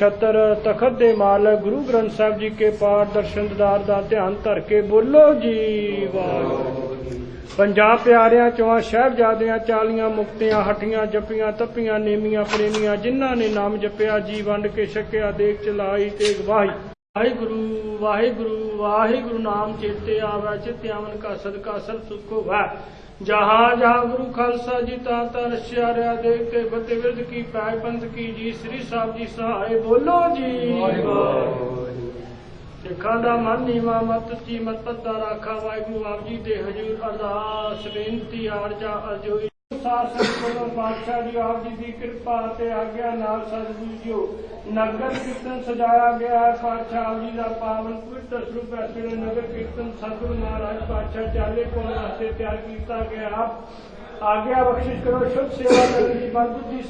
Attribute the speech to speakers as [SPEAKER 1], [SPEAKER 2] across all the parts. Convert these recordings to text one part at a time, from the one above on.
[SPEAKER 1] ਛਤਰ ਤਖਤ ਦੇ ਮਾਲਕ ਗੁਰੂ ਗ੍ਰੰਥ ਸਾਹਿਬ ਜੀ ਕੇ ਪਾਠ ਦਰਸ਼ਨ ਦਿਦਾਰ ਦਾ ਧਿਆਨ ਧਰ ਕੇ ਬੋਲੋ ਜੀ, ਵਾਹਿਗੁਰੂ। ਪੰਜਾਬ ਪਿਆਰਿਆਂ ਚੋਂ ਸਾਹਿਬਜ਼ਾਦਿਆਂ ਚਾਲੀਆਂ ਮੁਕਤਿਆਂ, ਹਟੀਆਂ ਜਪੀਆਂ, ਤਪੀਆਂ, ਨੇਮੀਆਂ, ਪ੍ਰੇਮੀਆਂ, ਜਿਨ੍ਹਾਂ ਨੇ ਨਾਮ ਜਪਿਆ, ਜੀ ਵੰਡ ਕੇ ਛਕਿਆ ਦੇਖ ਚਲਾਈ ਤੇਗ ਵਾਹੀ। ਵਾਹਿਗੁਰੂ ਵਾਹਿਗੁਰੂ ਵਾਹਿਗੁਰੂ ਨਾਮ ਚੇਤੇ ਆਵੈ ਚਿਤ ਆਵਨ ਕਾ ਸਦਕਾ ਸਭ ਸੁਖ ਹੋਵੈ जहाँ जहाँ गुरु खालसा जी ताता रशिया रिया देव के फते विरद की पाय पंथ की जी श्री साहब जी सहाय बोलो जी। सिखा का मन नीवा मत जी मत पता राखा वाहिगुरु आप जी दे हजूर अरदास बेनती आरजा अजोई ਅਰਜੋਈ ਸਾਰ ਪਾਤਸ਼ਾਹ ਜੀ, ਆਪ ਜੀ ਦੀ ਕਿਰਪਾ ਤੇ ਆਗਿਆ ਨਾਲ ਸਤਿਗੁਰੂ ਜੀਓ। ਨਗਰ ਕੀਰਤਨ ਸਜਾਇਆ ਗਿਆ ਹੈ, ਪਾਤਸ਼ਾਹ ਜੀ ਦਾ ਪਾਵਨ ਪਵਿੱਤਰ ਸਰੂਪ ਹੈ। ਨਗਰ ਕੀਰਤਨ ਸਤਿਗੁਰੂ ਮਹਾਰਾਜ ਪਾਤਸ਼ਾਹ ਚਾਲੇ ਕੋਲ ਵਾਸਤੇ ਤਿਆਰ ਕੀਤਾ ਗਿਆ ਆਗਿਆ ਬਖਸ਼ਿਸ਼ ਕਰੋ, ਸ਼ੁਭ ਸੇਵਾ ਕਰਨ ਦੀ ਮਨ ਬੁੱਧੀ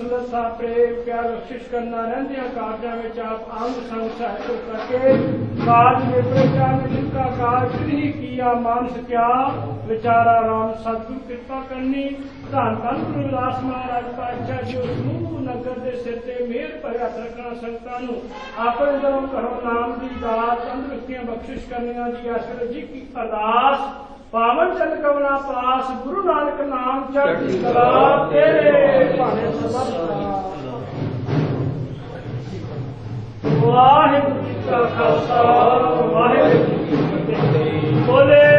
[SPEAKER 1] ਪ੍ਰੇਮ, ਪਿਆਰ ਬਖਸ਼ਿਸ਼ ਕਰਨਾ, ਰਹਿੰਦਿਆਂ ਕਾਰਜਾਂ ਵਿੱਚ ਆਪ ਅੰਗ ਸੰਗ ਸਹਿਤ ਕਰਕੇ ਕਾਜ ਦੇ ਪ੍ਰਚਾਰ ਵਿੱਚ ਜਿਨਕਾ ਕਾਜ ਨਹੀਂ ਕੀਆ, ਮਾਨਸ ਕਿਆ। ਵਿਚਾਰਾ ਰਾਮ ਸਤਿਗੁਰ ਕਿਰਪਾ ਕਰਨੀ ਧੰਨ ਧੰਨ ਗੁਰੂ ਰਵਿਦਾਸ ਮਹਾਰਾਜ ਪਾਤਸ਼ਾਹ ਜੀ ਉਸ ਨੂੰ ਨਗਰ ਦੇ ਸਿਰ ਤੇ ਮਿਹਰ ਭਰਿਆ ਹੱਥ ਰੱਖਣਾ ਸੰਗਤਾਂ ਨੂੰ ਆਪਣੇ ਜਦੋਂ ਘਰੋਂ ਨਾਮ ਦੀ ਦਾਤ ਤੰਦਰੁਸਤੀਆਂ ਬਖਸ਼ਿਸ਼ ਕਰਨੀਆਂ ਜੀ ਅਸਰ ਜੀ ਕੀ ਅਰਦਾਸ ਪਾਵਨ ਚੰਦ ਕਵਨਾ ਪਾਸ ਗੁਰੂ ਨਾਨਕ ਨਾਮ ਚੜ੍ਹਦੀ ਕਲਾ ਤੇਰੇ ਭਾਣੇ ਸਮਰਪਾ ਵਾਹਿਗੁਰੂ ਜੀ ਕਾ ਖਾਲਸਾ ਵਾਹਿਗੁਰੂ ਜੀ ਕੀ ਫਤਿਹ ਬੋਲੇ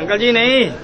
[SPEAKER 2] अंकल जी नहीं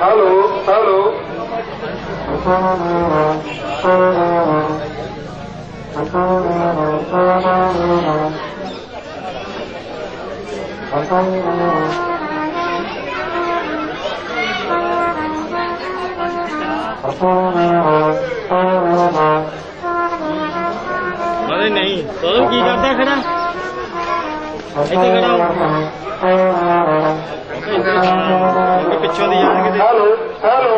[SPEAKER 3] Alo, alo.
[SPEAKER 2] Ở đây này, ở gì đang thế đó? Thấy thế đâu? ਪਿੱਛੋਂ ਦੀ ਜਾਣ ਕਿਤੇ
[SPEAKER 3] ਹੈਲੋ ਹੈਲੋ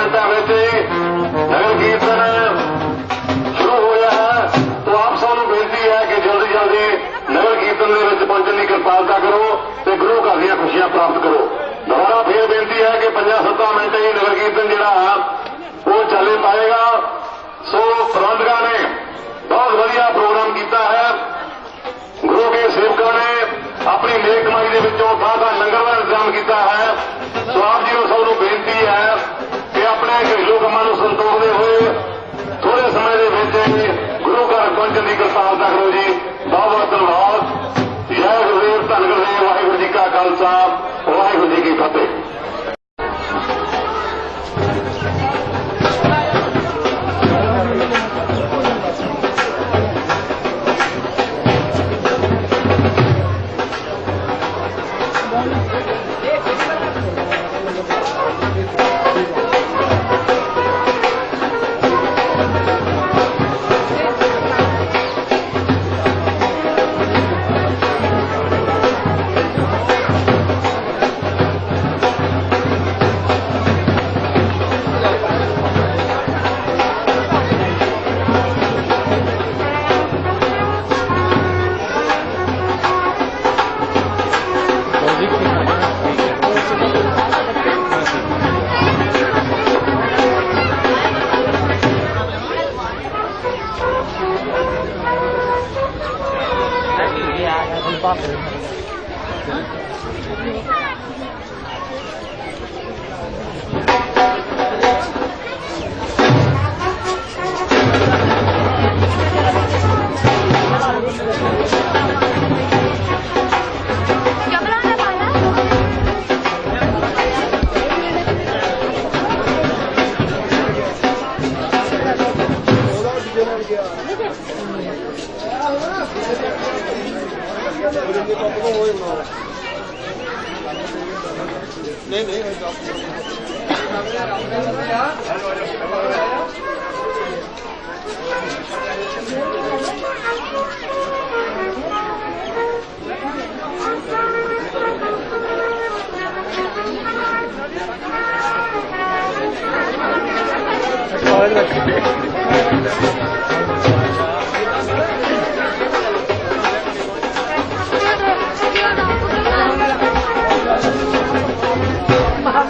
[SPEAKER 3] ਮਿੰਟਾਂ ਵਿੱਚ ਨਗਰ ਕੀਰਤਨ ਸ਼ੁਰੂ ਹੋਇਆ ਹੈ ਤੋ ਆਪ ਸਭ ਨੂੰ ਬੇਨਤੀ ਹੈ ਕਿ ਜਲਦੀ ਜਲਦੀ ਨਗਰ ਕੀਰਤਨ ਦੇ ਵਿੱਚ ਪਹੁੰਚਣ ਦੀ ਕਿਰਪਾਲਤਾ ਕਰੋ ਤੇ ਗੁਰੂ ਘਰ ਦੀਆਂ ਖੁਸ਼ੀਆਂ ਪ੍ਰਾਪਤ ਕਰੋ। ਦੁਬਾਰਾ ਫੇਰ ਬੇਨਤੀ ਹੈ ਕਿ ਪੰਜਾਂ ਸੱਤਾਂ ਮਿੰਟ ਹੀ ਨਗਰ ਕੀਰਤਨ ਜਿਹੜਾ ਹੈ ਉਹ ਚੱਲੇ ਪਾਏਗਾ। ਸੋ ਪ੍ਰਬੰਧਕਾਂ ਨੇ ਬਹੁਤ ਵਧੀਆ ਪ੍ਰੋਗਰਾਮ ਕੀਤਾ ਹੈ। ਗੁਰੂ ਕੇ ਸੇਵਕਾਂ ਨੇ ਆਪਣੀ ਨੇਕ ਕਮਾਈ ਦੇ ਵਿੱਚੋਂ ਥਾਂ ਥਾਂ ਲੰਗਰ ਦਾ ਇੰਤਜ਼ਾਮ ਕੀਤਾ ਹੈ। ਸੋ ਆਪ ਜੀ ਨੂੰ ਸਭ ਨੂੰ ਬੇਨਤੀ ਹੈ ਕਿ ਆਪਣੇ ਕੰਮਾਂ ਨੂੰ ਸੰਤੋਖਦੇ ਹੋਏ ਥੋੜੇ ਸਮੇਂ ਦੇ ਵਿੱਚ ਗੁਰੂ ਘਰ ਪਹੁੰਚਣ ਦੀ ਕਿਰਪਾਲਤਾ ਕਰੋ ਜੀ। ਬਹੁਤ ਬਹੁਤ ਧੰਨਵਾਦ। ਜੈ ਗੁਰਦੇਵ, ਧੰਨ ਗੁਰਦੇਵ, ਵਾਹਿਗੁਰੂ ਜੀ ਕਾ ਖਾਲਸਾ, ਵਾਹਿਗੁਰੂ ਜੀ ਕੀ ਫਤਿਹ।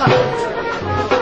[SPEAKER 2] Come on.